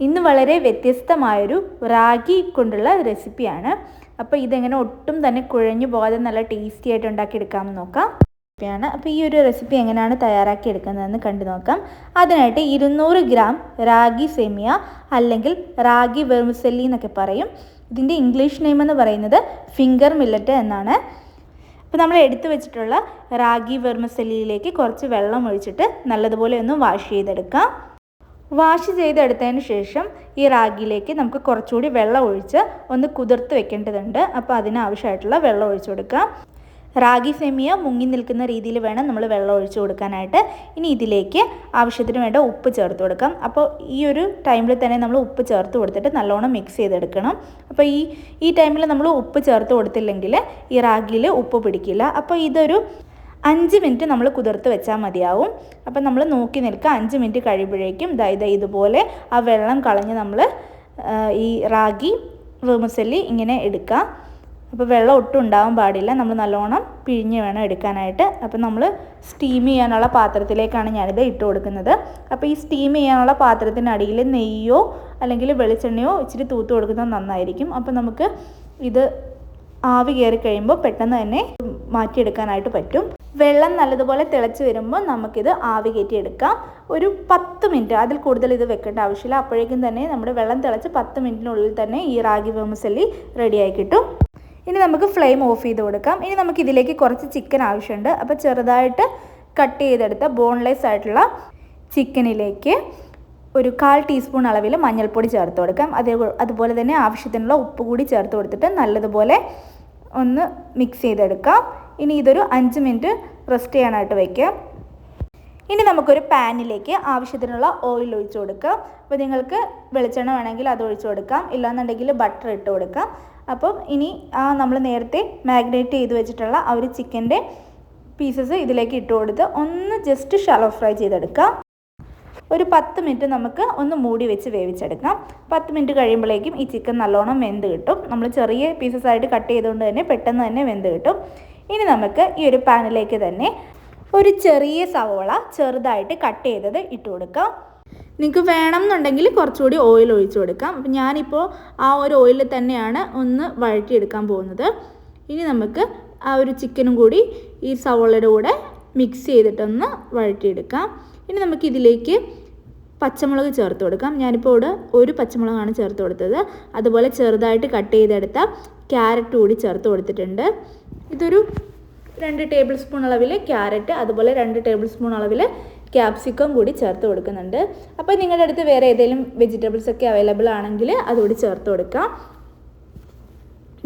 ഇന്ന് വളരെ വ്യത്യസ്തമായൊരു റാഗി കൊണ്ടുള്ള റെസിപ്പിയാണ് അപ്പോൾ ഇതെങ്ങനെ ഒട്ടും തന്നെ കുഴഞ്ഞു പോകാതെ നല്ല ടേസ്റ്റി ആയിട്ട് ഉണ്ടാക്കിയെടുക്കാമെന്ന് നോക്കാം. റെസിപ്പിയാണ് അപ്പോൾ ഈ ഒരു റെസിപ്പി എങ്ങനെയാണ് തയ്യാറാക്കി എടുക്കുന്നതെന്ന് കണ്ടു നോക്കാം. അതിനായിട്ട് ഇരുന്നൂറ് ഗ്രാം റാഗി സെമിയ അല്ലെങ്കിൽ റാഗി വെർമിസെല്ലി എന്നൊക്കെ പറയും. ഇതിന്റെ ഇംഗ്ലീഷ് നെയിം എന്ന് പറയുന്നത് ഫിംഗർ മില്ലറ്റ് എന്നാണ്. അപ്പോൾ നമ്മൾ എടുത്തു വെച്ചിട്ടുള്ള റാഗി വെർമസെല്ലിയിലേക്ക് കുറച്ച് വെള്ളം ഒഴിച്ചിട്ട് നല്ലതുപോലെ ഒന്ന് വാഷ് ചെയ്തെടുക്കാം. വാഷ് ചെയ്തെടുത്തതിന് ശേഷം ഈ റാഗിയിലേക്ക് നമുക്ക് കുറച്ചുകൂടി വെള്ളം ഒഴിച്ച് ഒന്ന് കുതിർത്ത് വെക്കേണ്ടതുണ്ട്. അപ്പോൾ അതിനാവശ്യമായിട്ടുള്ള വെള്ളം ഒഴിച്ചു കൊടുക്കാം റാഗി സെമിയ മുങ്ങി നിൽക്കുന്ന രീതിയിൽ വേണം നമ്മൾ വെള്ളം ഒഴിച്ചു കൊടുക്കാനായിട്ട്. ഇനി ഇതിലേക്ക് ആവശ്യത്തിന് വേണ്ട ഉപ്പ് ചേർത്ത് കൊടുക്കാം. അപ്പോൾ ഈ ഒരു ടൈമിൽ തന്നെ നമ്മൾ ഉപ്പ് ചേർത്ത് കൊടുത്തിട്ട് നല്ലോണം മിക്സ് ചെയ്തെടുക്കണം. അപ്പോൾ ഈ ഈ ടൈമിൽ നമ്മൾ ഉപ്പ് ചേർത്ത് കൊടുത്തില്ലെങ്കിൽ ഈ റാഗിയിൽ ഉപ്പ് പിടിക്കില്ല. അപ്പോൾ ഇതൊരു അഞ്ച് മിനിറ്റ് നമ്മൾ കുതിർത്ത് വെച്ചാൽ മതിയാവും. അപ്പം നമ്മൾ നോക്കി നിൽക്കുക. അഞ്ച് മിനിറ്റ് കഴിയുമ്പോഴേക്കും ഇതായത് ഇതാ ഇതുപോലെ ആ വെള്ളം കളഞ്ഞ് നമ്മൾ ഈ റാഗി വേമസല്ലി ഇങ്ങനെ എടുക്കുക. അപ്പോൾ വെള്ളം ഒട്ടും ഉണ്ടാവാൻ പാടില്ല. നമ്മൾ നല്ലോണം പിഴിഞ്ഞ് വേണം എടുക്കാനായിട്ട്. അപ്പോൾ നമ്മൾ സ്റ്റീം ചെയ്യാനുള്ള പാത്രത്തിലേക്കാണ് ഞാനിത് ഇട്ട് കൊടുക്കുന്നത്. അപ്പോൾ ഈ സ്റ്റീം ചെയ്യാനുള്ള പാത്രത്തിനടിയിൽ നെയ്യോ അല്ലെങ്കിൽ വെളിച്ചെണ്ണയോ ഇച്ചിരി തൂത്ത് കൊടുക്കുന്നത് നന്നായിരിക്കും. അപ്പോൾ നമുക്ക് ഇത് ആവി കയറി കഴിയുമ്പോൾ പെട്ടെന്ന് തന്നെ മാറ്റിയെടുക്കാനായിട്ട് പറ്റും. വെള്ളം നല്ലതുപോലെ തിളച്ച് വരുമ്പോൾ നമുക്കിത് ആവി കയറ്റി എടുക്കാം ഒരു പത്ത് മിനിറ്റ് അതിൽ കൂടുതൽ ഇത് വെക്കേണ്ട ആവശ്യമില്ല. അപ്പോഴേക്കും തന്നെ നമ്മുടെ വെള്ളം തിളച്ച് പത്ത് മിനിറ്റിനുള്ളിൽ തന്നെ ഈ റാഗി വേമസല്ലി റെഡിയായി കിട്ടും. ഇനി നമുക്ക് ഫ്ലെയിം ഓഫ് ചെയ്ത് കൊടുക്കാം. ഇനി നമുക്ക് ഇതിലേക്ക് കുറച്ച് ചിക്കൻ ആവശ്യമുണ്ട്. അപ്പോൾ ചെറുതായിട്ട് കട്ട് ചെയ്തെടുത്ത ബോൺലെസ് ആയിട്ടുള്ള ചിക്കനിലേക്ക് ഒരു കാൽ ടീസ്പൂൺ അളവിൽ മഞ്ഞൾപ്പൊടി ചേർത്ത് കൊടുക്കാം. അതേ അതുപോലെ തന്നെ ആവശ്യത്തിനുള്ള ഉപ്പ് കൂടി ചേർത്ത് കൊടുത്തിട്ട് നല്ലതുപോലെ ഒന്ന് മിക്സ് ചെയ്തെടുക്കാം. ഇനി ഇതൊരു അഞ്ച് മിനിറ്റ് റെസ്റ്റ് ചെയ്യാനായിട്ട് വയ്ക്കുക ഇനി നമുക്കൊരു പാനിലേക്ക് ആവശ്യത്തിനുള്ള ഓയിൽ ഒഴിച്ചു കൊടുക്കാം അപ്പോൾ നിങ്ങൾക്ക് വെളിച്ചെണ്ണ വേണമെങ്കിൽ അത് ഒഴിച്ചു കൊടുക്കാം. ഇല്ലാന്നുണ്ടെങ്കിൽ ബട്ടർ ഇട്ട് കൊടുക്കാം അപ്പം ഇനി ആ നമ്മൾ നേരത്തെ മാഗ്നേറ്റ് ചെയ്ത് വെച്ചിട്ടുള്ള ആ ഒരു ചിക്കന്റെ പീസസ് ഇതിലേക്ക് ഇട്ട് കൊടുത്ത് ഒന്ന് ജസ്റ്റ് ഷാലോ ഫ്രൈ ചെയ്തെടുക്കാം ഒരു പത്ത് മിനിറ്റ് നമുക്ക് ഒന്ന് മൂടി വെച്ച് വേവിച്ചെടുക്കാം. പത്ത് മിനിറ്റ് കഴിയുമ്പോഴേക്കും ഈ ചിക്കൻ നല്ലോണം വെന്ത് കിട്ടും. നമ്മൾ ചെറിയ പീസസ് ആയിട്ട് കട്ട് ചെയ്തുകൊണ്ട് തന്നെ പെട്ടെന്ന് തന്നെ വെന്ത് കിട്ടും. ഇനി നമുക്ക് ഈ ഒരു പാനിലേക്ക് തന്നെ ഒരു ചെറിയ സവോള ചെറുതായിട്ട് കട്ട് ചെയ്തത് ഇട്ട് കൊടുക്കാം. നിങ്ങൾക്ക് വേണം എന്നുണ്ടെങ്കിൽ കുറച്ചുകൂടി ഓയിൽ ഒഴിച്ചു കൊടുക്കാം. അപ്പം ഞാനിപ്പോൾ ആ ഒരു ഓയിലിൽ തന്നെയാണ് ഒന്ന് വഴറ്റിയെടുക്കാൻ പോകുന്നത്. ഇനി നമുക്ക് ആ ഒരു ചിക്കനും കൂടി ഈ സവോളയുടെ കൂടെ മിക്സ് ചെയ്തിട്ടൊന്ന് വഴറ്റിയെടുക്കാം. ഇനി നമുക്ക് ഇതിലേക്ക് പച്ചമുളക് ചേർത്ത് കൊടുക്കാം. ഞാനിപ്പോൾ ഇവിടെ ഒരു പച്ചമുളകാണ് ചേർത്ത് കൊടുത്തത്. അതുപോലെ ചെറുതായിട്ട് കട്ട് ചെയ്തെടുത്ത ക്യാരറ്റ് കൂടി ചേർത്ത് കൊടുത്തിട്ടുണ്ട്. ഇതൊരു രണ്ട് ടേബിൾ സ്പൂൺ അളവിൽ ക്യാരറ്റ് അതുപോലെ രണ്ട് ടേബിൾ സ്പൂൺ അളവിൽ ക്യാപ്സിക്കം കൂടി ചേർത്ത് കൊടുക്കുന്നുണ്ട്. അപ്പോൾ നിങ്ങളുടെ അടുത്ത് വേറെ ഏതെങ്കിലും വെജിറ്റബിൾസ് ഒക്കെ അവൈലബിൾ ആണെങ്കിൽ അതുകൂടി ചേർത്ത് കൊടുക്കാം.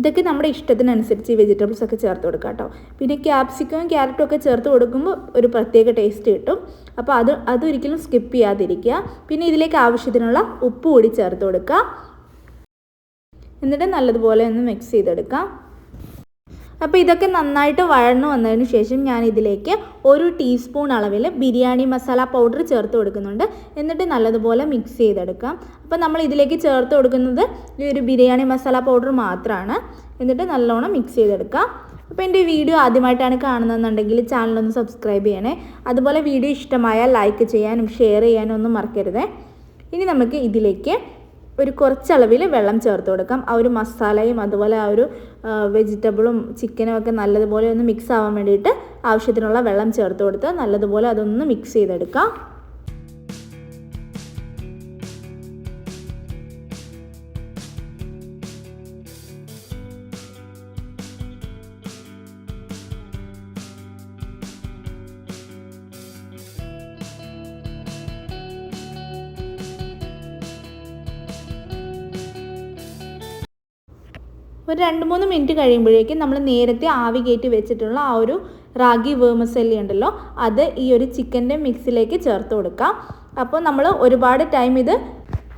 ഇതൊക്കെ നമ്മുടെ ഇഷ്ടത്തിനനുസരിച്ച് ഈ വെജിറ്റബിൾസ് ഒക്കെ ചേർത്ത് കൊടുക്കാം കേട്ടോ. പിന്നെ ക്യാപ്സിക്കവും ക്യാരറ്റും ഒക്കെ ചേർത്ത് കൊടുക്കുമ്പോൾ ഒരു പ്രത്യേക ടേസ്റ്റ് കിട്ടും. അപ്പോൾ അത് അതൊരിക്കലും സ്കിപ്പ് ചെയ്യാതിരിക്കുക. പിന്നെ ഇതിലേക്ക് ആവശ്യത്തിനുള്ള ഉപ്പ് കൂടി ചേർത്ത് കൊടുക്കുക. എന്നിട്ട് നല്ലതുപോലെ ഒന്ന് മിക്സ് ചെയ്തെടുക്കാം അപ്പോൾ ഇതൊക്കെ നന്നായിട്ട് വഴന്നു വന്നതിന് ശേഷം ഞാൻ ഇതിലേക്ക് ഒരു ടീസ്പൂൺ അളവിൽ ബിരിയാണി മസാല പൗഡർ ചേർത്ത് കൊടുക്കുന്നുണ്ട്. എന്നിട്ട് നല്ലതുപോലെ മിക്സ് ചെയ്തെടുക്കാം. അപ്പോൾ നമ്മൾ ഇതിലേക്ക് ചേർത്ത് കൊടുക്കുന്നത് ഈ ഒരു ബിരിയാണി മസാല പൗഡർ മാത്രമാണ് എന്നിട്ട് നല്ലോണം മിക്സ് ചെയ്തെടുക്കാം. അപ്പോൾ എന്റെ വീഡിയോ ആദ്യമായിട്ടാണ് കാണുന്നതെന്നുണ്ടെങ്കിൽ ചാനലൊന്ന് സബ്സ്ക്രൈബ് ചെയ്യണേ. അതുപോലെ വീഡിയോ ഇഷ്ടമായാൽ ലൈക്ക് ചെയ്യാനും ഷെയർ ചെയ്യാനും ഒന്നും മറക്കരുതേ. ഇനി നമുക്ക് ഇതിലേക്ക് ഒരു കുറച്ചളവിൽ വെള്ളം ചേർത്ത് കൊടുക്കാം. ആ ഒരു മസാലയും അതുപോലെ ആ ഒരു വെജിറ്റബിളും ചിക്കനും ഒക്കെ നല്ലതുപോലെ ഒന്ന് മിക്സ് ആവാൻ വേണ്ടിയിട്ട് ആവശ്യത്തിനുള്ള വെള്ളം ചേർത്ത് കൊടുത്ത് നല്ലതുപോലെ അതൊന്ന് മിക്സ് ചെയ്തെടുക്കാം. ഒരു രണ്ട് മൂന്ന് മിനിറ്റ് കഴിയുമ്പോഴേക്കും നമ്മൾ നേരത്തെ ആവി കയറ്റി വെച്ചിട്ടുള്ള ആ ഒരു റാഗി വേമസല്ലി ഉണ്ടല്ലോ അത് ഈ ഒരു ചിക്കന്റെ മിക്സിലേക്ക് ചേർത്ത് കൊടുക്കാം. അപ്പോൾ നമ്മൾ ഒരുപാട് ടൈം ഇത്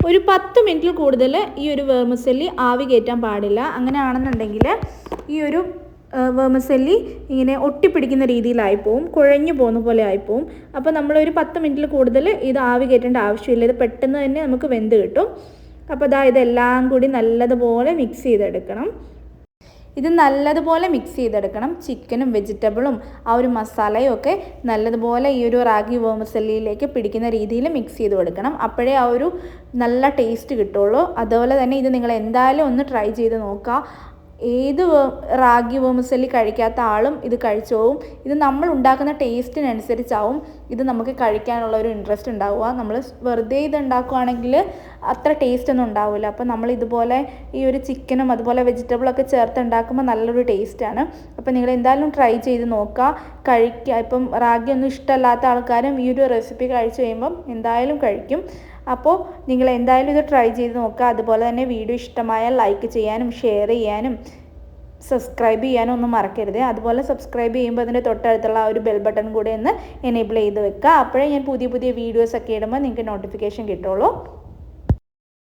ഒരു പത്ത് മിനിറ്റിൽ കൂടുതൽ ഈ ഒരു വേമസല്ലി ആവി കയറ്റാൻ പാടില്ല. അങ്ങനെയാണെന്നുണ്ടെങ്കിൽ ഈ ഒരു വേമസല്ലി ഇങ്ങനെ ഒട്ടിപ്പിടിക്കുന്ന രീതിയിലായി പോവും കുഴഞ്ഞു പോകുന്ന പോലെ ആയിപ്പോവും. അപ്പോൾ നമ്മളൊരു പത്ത് മിനിറ്റിൽ കൂടുതൽ ഇത് ആവി കയറ്റേണ്ട ആവശ്യമില്ല. ഇത് പെട്ടെന്ന് തന്നെ നമുക്ക് വെന്ത് കിട്ടും. അപ്പോൾ ഇതാ ഇതെല്ലാം കൂടി നല്ലതുപോലെ മിക്സ് ചെയ്തെടുക്കണം. ഇത് നല്ലതുപോലെ മിക്സ് ചെയ്തെടുക്കണം. ചിക്കനും വെജിറ്റബിളും ആ ഒരു മസാലയും ഒക്കെ നല്ലതുപോലെ ഈ ഒരു റാഗി വേമസല്ലിയിലേക്ക് പിടിക്കുന്ന രീതിയിൽ മിക്സ് ചെയ്ത് കൊടുക്കണം. അപ്പോഴേ ആ ഒരു നല്ല ടേസ്റ്റ് കിട്ടുള്ളൂ. അതുപോലെ തന്നെ ഇത് നിങ്ങൾ എന്തായാലും ഒന്ന് ട്രൈ ചെയ്ത് നോക്കുക. ഏത് റാഗി വേമസല്ലി കഴിക്കാത്ത ആളും ഇത് കഴിച്ചു പോകും ഇത് നമ്മൾ ഉണ്ടാക്കുന്ന ടേസ്റ്റിനനുസരിച്ചാവും ഇത് നമുക്ക് കഴിക്കാനുള്ള ഒരു ഇൻട്രസ്റ്റ് ഉണ്ടാവുക. നമ്മൾ വെറുതെ ഇത് ഉണ്ടാക്കുകയാണെങ്കിൽ അത്ര ടേസ്റ്റ് ഒന്നും ഉണ്ടാവില്ല അപ്പോൾ നമ്മൾ ഇതുപോലെ ഈ ഒരു ചിക്കനും അതുപോലെ വെജിറ്റബിളൊക്കെ ചേർത്ത് ഉണ്ടാക്കുമ്പോൾ നല്ലൊരു ടേസ്റ്റാണ് അപ്പോൾ നിങ്ങൾ എന്തായാലും ട്രൈ ചെയ്ത് നോക്കുക. കഴിക്കുക ഇപ്പം റാഗി ഒന്നും ഇഷ്ടമല്ലാത്ത ആൾക്കാരും ഈ ഒരു റെസിപ്പി കഴിച്ചു കഴിയുമ്പം എന്തായാലും കഴിക്കും. അപ്പോൾ നിങ്ങൾ എന്തായാലും ഇത് ട്രൈ ചെയ്ത് നോക്കുക അതുപോലെ തന്നെ വീഡിയോ ഇഷ്ടമായാൽ ലൈക്ക് ചെയ്യാനും ഷെയർ ചെയ്യാനും സബ്സ്ക്രൈബ് ചെയ്യാനും ഒന്നും മറക്കരുത്. അതുപോലെ സബ്സ്ക്രൈബ് ചെയ്യുമ്പോൾ അതിന്റെ തൊട്ടടുത്തുള്ള ആ ഒരു ബെൽ ബട്ടൺ കൂടെ ഒന്ന് എനേബിൾ ചെയ്ത് വെക്കുക അപ്പോഴേ ഞാൻ പുതിയ പുതിയ വീഡിയോസ് ഒക്കെ ഇടുമ്പോൾ നിങ്ങൾക്ക് നോട്ടിഫിക്കേഷൻ കിട്ടുള്ളൂ.